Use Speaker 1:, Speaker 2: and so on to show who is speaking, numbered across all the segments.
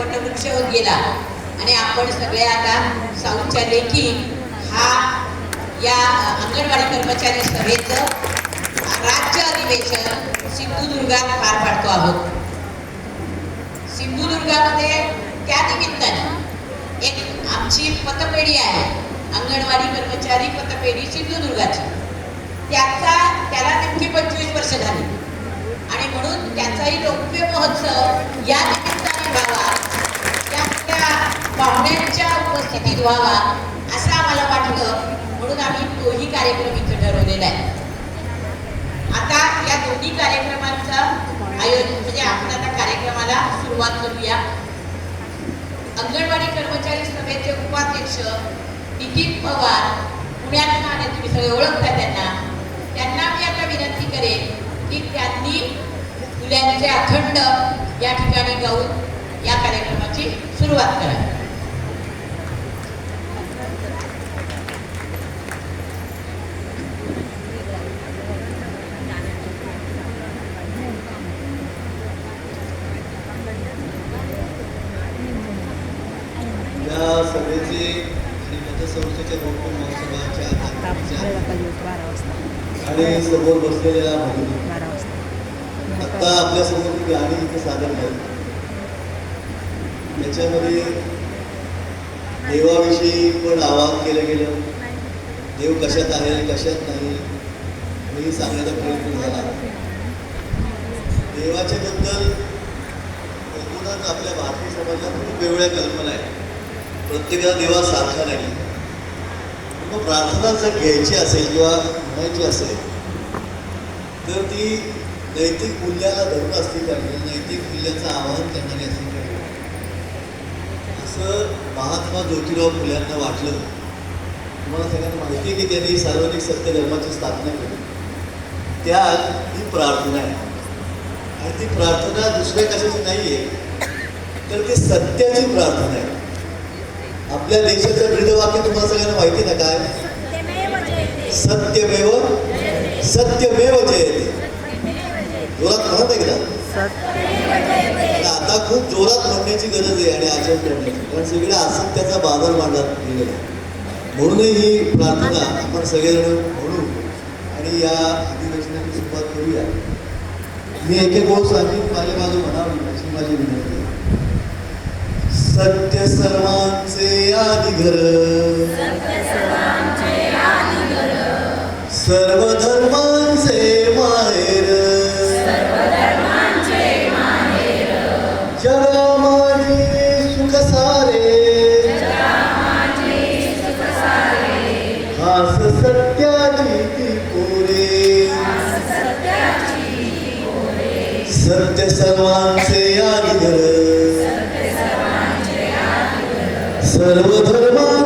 Speaker 1: वटवृक्ष होत गेला. आणि आपण सगळे आता साऊथच्या लेखी हा या अंगणवाडी कर्मचारी सभेचं राज्य अधिवेशन सिंधुदुर्गात पार पाडतो आहोत. सिंधुदुर्गामध्ये त्या निमित्ताने एक आमची पतपेढी आहे अंगणवाडी कर्मचारी पतपेढी सिंधुदुर्गाची. त्याचा त्याला नेमकी पंचवीस वर्ष झाली. आणि म्हणून त्याचाही लोकप्रिय महोत्सव या निमित्ताने व्हावा. पाहुण्यांच्या उपस्थितीत व्हावा असं आम्हाला वाटलं. म्हणून आम्ही तोही कार्यक्रम इथं ठरवलेला आहे. आता या दोन्ही कार्यक्रमांचा आयोजन म्हणजे आपण आता कार्यक्रमाला सुरुवात करूया. अंगणवाडी कर्मचारी सभेचे उपाध्यक्ष नितीन पवार पुण्यात आणि तुम्ही सगळे ओळखता त्यांना. त्यांना मी आता विनंती करेन की त्यांनी मुलांचे अखंड या ठिकाणी गाऊन या कार्यक्रमाची सुरुवात करा
Speaker 2: या सभेचे आणि महोत्सवाच्या समोर बसलेल्या आत्ता जी गाणी इथे सादर झाली त्याच्यामध्ये देवाविषयी पण आवाहन केलं गेलं. देव कशात आहे कशात नाही मी सांगण्याचा प्रयत्न झाला. देवाच्या बद्दल एकूणच आपल्या भारतीय समाजात खूप वेगवेगळ्या कल्पना आहेत. प्रत्येकाला देवा सारखा नाही. मग प्रार्थना जर घ्यायची असेल किंवा म्हणायची असेल तर ती नैतिक मूल्याला धरून असली पाहिजे. नैतिक मूल्याचं आवाहन करणारी असली पाहिजे. असं महात्मा ज्योतिराव फुल्यांना वाटलं. तुम्हाला सगळ्यांना माहिती आहे की त्यांनी सार्वजनिक सत्य धर्माची स्थापना केली. त्यात ही प्रार्थना आहे. आणि ती प्रार्थना दुसऱ्या कशाची नाही आहे तर ती सत्याची प्रार्थना आहे. आपल्या देशाचं ब्रीदवाक्य तुम्हाला सगळ्यांना माहिती ना काय? सत्यमेव सत्यमेव जयते. जोरात म्हणत आहे का? आता खूप जोरात म्हणण्याची गरज आहे आणि आचरण करण्याची. कारण सगळे असत्याचा बाजार मांडला गेलेला म्हणूनही ही प्रार्थना आपण सगळेजण म्हणू आणि या अधिवेशनाची सुरुवात करूया. मी एक एक गोष्ट सांगेन माझ्या बाजू म्हणावी अशी माझी विनंती सत्य सर्वां आधी सर्व धर्मांचे माहेर। जगा माझे सुख सारे। हास सत्याची ती कोरे। सत्य सर्वांचे आधी سلامت رمان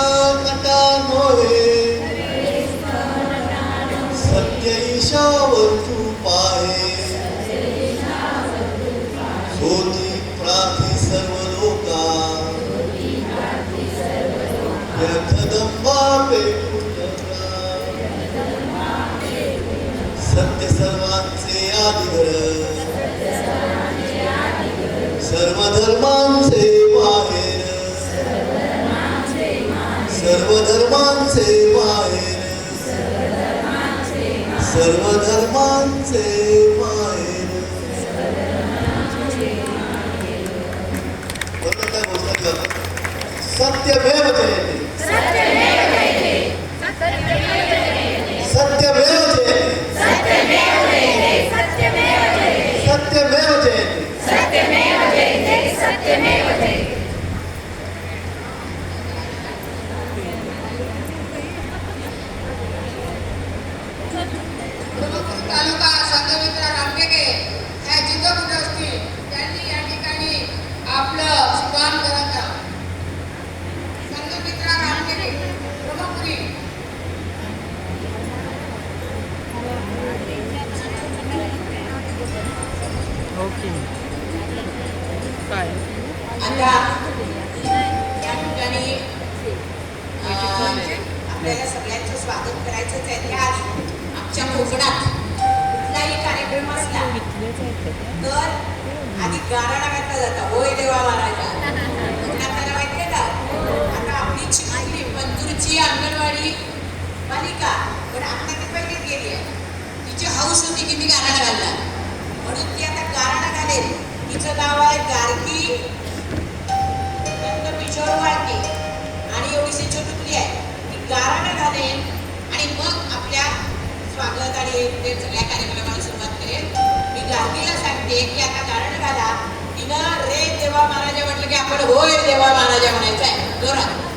Speaker 2: सुख नटा नोहे सत्य ईशावर चूप आहे सोती प्रार्थी सर्व लोका व्यर्थदंबा पेटून सत्य सर्वांचे आदिगर सर्व धर्मांचे सर्व धर्मांचे माहेर सर्व धर्मांचे माहेर बरोबर त्या घोषणा सत्यमेव जयते.
Speaker 3: ठिकाणी
Speaker 1: आपल्याला सगळ्यांचं स्वागत करायचंच आहे. की आज आमच्या कोकणात कुठलाही कार्यक्रम असला तर आधी गाराणा घातला जाता. होय देवा महाराजा. कोकणात त्याला माहितीये का? आता आपली चिमुकली पंतूरची अंगणवाडी बालिका पण आता ती पहिलीच गेली आहे. तिची हौस होती की मी गाराणा घालणार म्हणून ती आता गाराणा घालेल तिचं नाव आहे गार्गी नंतर किशोर स्वागत आणि सगळ्या कार्यक्रमाला सुरुवात करेल मी गार्गीला सांगते की आता कारण घाला. तिनं रे देवा महाराजा म्हटलं की आपण होय देवा महाराजा म्हणायचं आहे जोरात